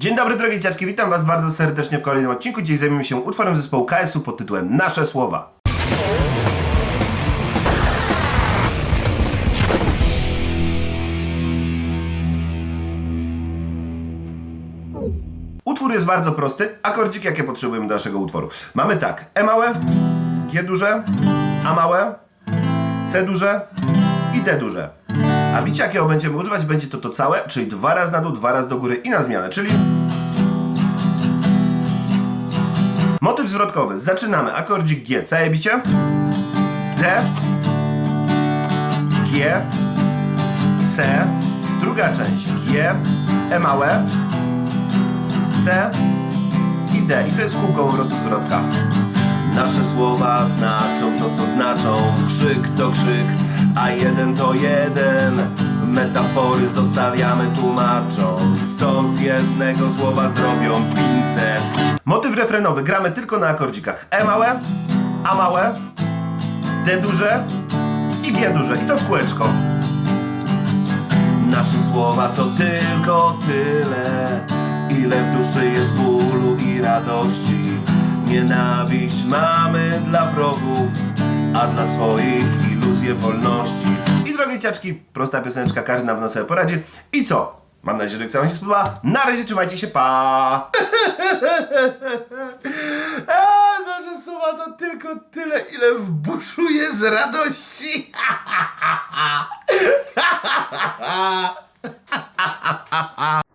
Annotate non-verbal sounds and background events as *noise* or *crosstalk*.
Dzień dobry drogie dziaczki, witam was bardzo serdecznie w kolejnym odcinku. Dziś zajmiemy się utworem zespołu KS-u pod tytułem Nasze Słowa. Utwór jest bardzo prosty, akordziki jakie potrzebujemy do naszego utworu. Mamy tak, E małe, G duże, A małe, C duże i D duże. A bicie jakiego będziemy używać będzie to to całe, czyli dwa razy na dół, dwa razy do góry i na zmianę, czyli motyw zwrotkowy. Zaczynamy. Akordzik G, całe bicie, D, G, C, druga część. G, E małe, C. I D. I to jest kółko po prostu zwrotka. Nasze słowa znaczą to, co znaczą. Krzyk to krzyk, a jeden to jeden. Metafory zostawiamy tłumacząc, co z jednego słowa zrobią 500. Motyw refrenowy gramy tylko na akordzikach E małe, A małe, D duże i G duże. I to w kółeczko. Nasze słowa to tylko tyle, ile w duszy jest bólu i radości. Nienawiść mamy dla wrogów, a dla swoich iluzje wolności. I drogie ciaczki, prosta pioseneczka, każdy na sobie poradzi. I co? Mam nadzieję, że lekcja się spodoba. Na razie trzymajcie się, pa! *laughs* A, nasze słowa to tylko tyle, ile w buszu jest radości. *laughs*